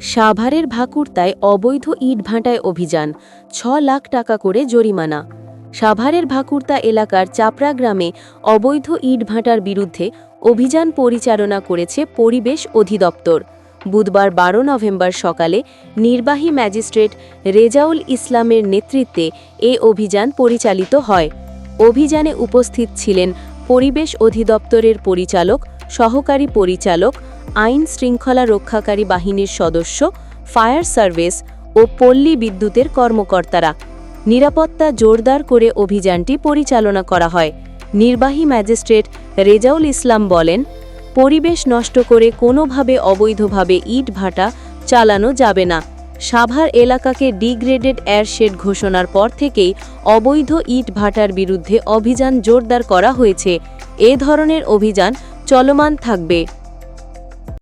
সাভারের ভাকুরতায় অবৈধ ইটভাটায় অভিযান, ছ লাখ টাকা করে জরিমানা। সাভারের ভাকুরতা এলাকার চাপড়া গ্রামে অবৈধ ইটভাটার বিরুদ্ধে অভিযান পরিচালনা করেছে পরিবেশ অধিদপ্তর। বুধবার বারো নভেম্বর সকালে নির্বাহী ম্যাজিস্ট্রেট রেজাউল ইসলামের নেতৃত্বে এ অভিযান পরিচালিত হয়। অভিযানে উপস্থিত ছিলেন পরিবেশ অধিদপ্তরের পরিচালক, সহকারী পরিচালক আইন শৃঙ্খলা রক্ষাকারী বাহিনীর সদস্য, ফায়ার সার্ভিস ও পল্লী বিদ্যুতের কর্মকর্তারা। নিরাপত্তা জোরদার করে অভিযানটি পরিচালনা করা হয়। নির্বাহী ম্যাজিস্ট্রেট রেজাউল ইসলাম বলেন, পরিবেশ নষ্ট করে কোনোভাবে অবৈধভাবে ইট ভাটা চালানো যাবে না। সাভার এলাকাকে ডিগ্রেডেড এয়ারশেড ঘোষণার পর থেকেই অবৈধ ইট ভাটার বিরুদ্ধে অভিযান জোরদার করা হয়েছে। এ ধরনের অভিযান চলমান থাকবে।